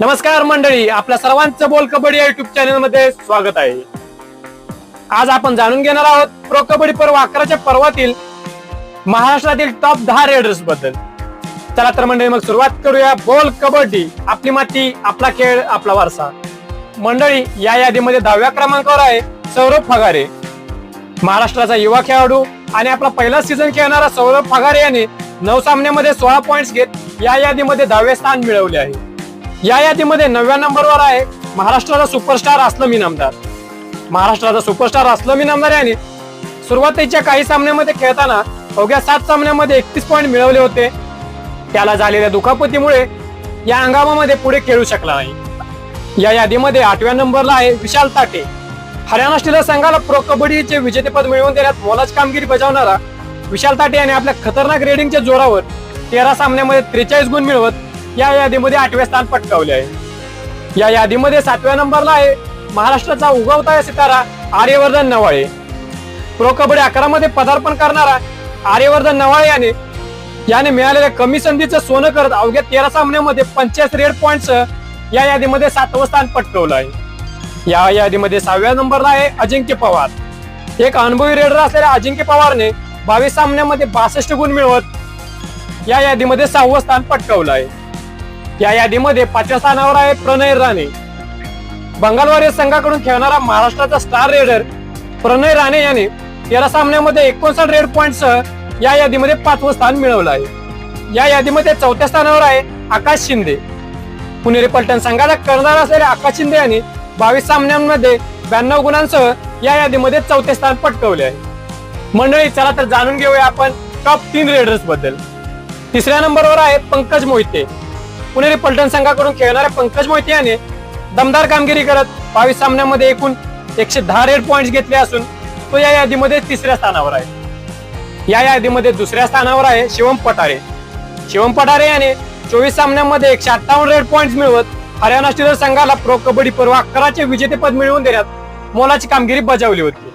नमस्कार मंडळी आपल्या सर्वांचं बोल कबड्डी या युट्यूब चॅनलमध्ये स्वागत आहे. आज आपण जाणून घेणार आहोत प्रो कबड्डी पर्व अकराच्या पर्वातील महाराष्ट्रातील टॉप दहा रेडर्सबद्दल. चला तर मंडळी मग सुरुवात करूया. बोल कबड्डी आपली माती आपला खेळ आपला वारसा. मंडळी या यादीमध्ये दहाव्या क्रमांकावर आहे सौरभ फगारे. महाराष्ट्राचा युवा खेळाडू आणि आपला पहिला सीझन खेळणारा सौरभ फगारे याने नऊ सामन्यामध्ये सोळा पॉइंट्स घेत या यादीमध्ये दहावे स्थान मिळवले आहे. या यादीमध्ये नवव्या नंबरवर आहे महाराष्ट्राचा सुपरस्टार असलम इनामदार महाराष्ट्राचा सुपरस्टार असलम इनामदार याने सुरुवातीच्या काही सामन्यामध्ये खेळताना अवघ्या सात सामन्यामध्ये एकतीस पॉईंट मिळवले होते. त्याला झालेल्या दुखापतीमुळे या हंगामामध्ये पुढे खेळू शकला नाही. या यादीमध्ये आठव्या नंबरला आहे विशाल ताटे. हरियाणा स्टीलर संघाला प्रो कबड्डीचे विजेतेपद मिळवून देण्यात मोलाची कामगिरी बजावणारा विशाल ताटे याने आपल्या खतरनाक रेडिंगच्या जोरावर तेरा सामन्यामध्ये त्रेचाळीस गुण मिळवत या यादीमध्ये आठवे स्थान पटकावले आहे. या यादीमध्ये सातव्या नंबरला आहे महाराष्ट्राचा उगवता सितारा आर्यवर्धन नवाळे. प्रो कबड्डी अकरा मध्ये पदार्पण करणारा आर्यवर्धन नवाळे याने याने मिळालेल्या कमी संधीचं सोनं करत अवघ्या तेरा सामन्यामध्ये पंचाळीस रेड पॉइंट या यादीमध्ये सातवं स्थान पटकवलं आहे. या यादीमध्ये सहाव्या नंबरला आहे अजिंक्य पवार. एक अनुभवी रेडर असलेल्या अजिंक्य पवारने बावीस सामन्यामध्ये बासष्ट गुण मिळवत या यादीमध्ये सहावं स्थान पटकवलं आहे. या यादीमध्ये पाचव्या स्थानावर आहे प्रणय राणे. बंगालवारी संघाकडून खेळणारा महाराष्ट्राचा स्टार रेडर प्रणय राणे याने तेरा सामन्यामध्ये एकोणसाठ रेड पॉईंटसह या यादीमध्ये पाचवं स्थान मिळवलं आहे. या यादीमध्ये चौथ्या स्थानावर आहे आकाश शिंदे. पुणेरी पलटण संघाला कर्णधार असलेल्या आकाश शिंदे यांनी बावीस सामन्यांमध्ये ब्याण्णव गुणांसह या यादीमध्ये चौथे स्थान पटकवले आहे. मंडळी चला तर जाणून घेऊया आपण टॉप तीन रेडर्सबद्दल. तिसऱ्या नंबरवर आहे पंकज मोहिते. पुणेरी पलटण संघाकडून खेळणाऱ्या पंकज मोहिते याने दमदार कामगिरी करत बावीस सामन्यामध्ये एकूण एकशे दहा रेड पॉइंट घेतले असून तो या यादीमध्ये तिसऱ्या स्थानावर आहे. या यादीमध्ये दुसऱ्या स्थानावर आहे शिवम पठारे. शिवम पठारे याने चोवीस सामन्यांमध्ये एकशे अठ्ठावन्न रेड पॉइंट मिळवत हरियाणा स्टीलर संघाला प्रो कबड्डी पर्व अकराचे विजेतेपद मिळवून देण्यात मोलाची कामगिरी बजावली होती.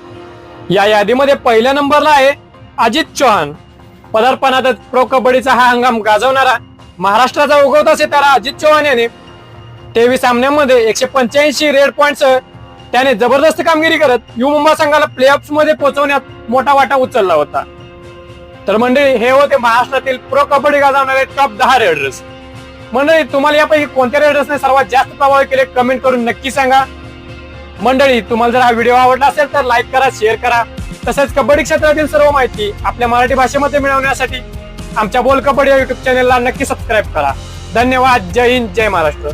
या यादीमध्ये पहिल्या नंबरला आहे अजित चौहान. पदार्पणातच प्रो कबड्डीचा हा हंगाम गाजवणारा महाराष्ट्राचा उगवता सितारा अजित चौहान याने तेवीस सामन्यांमध्ये एकशे पंच्याऐंशी रेड पॉइंट त्याने जबरदस्त कामगिरी करत यू मुंबा संघाला प्लेऑफ्समध्ये पोहोचवण्यात मोठा वाटा उचलला होता. तर मंडळी हे होते महाराष्ट्रातील प्रो कबड्डी गाजवणारे टॉप दहा रेडर्स मंडळी तुम्हाला यापैकी कोणत्या रेडर्सने सर्वात जास्त प्रभाव केले कमेंट करून नक्की सांगा. मंडळी तुम्हाला जर हा व्हिडिओ आवडला असेल तर लाईक करा शेअर करा. तसेच कबड्डी क्षेत्रातील सर्व माहिती आपल्या मराठी भाषेमध्ये मिळवण्यासाठी आमच्या बोल कबड्डी या युट्यूब चॅनलला नक्की सबस्क्राईब करा. धन्यवाद. जय हिंद. जय महाराष्ट्र.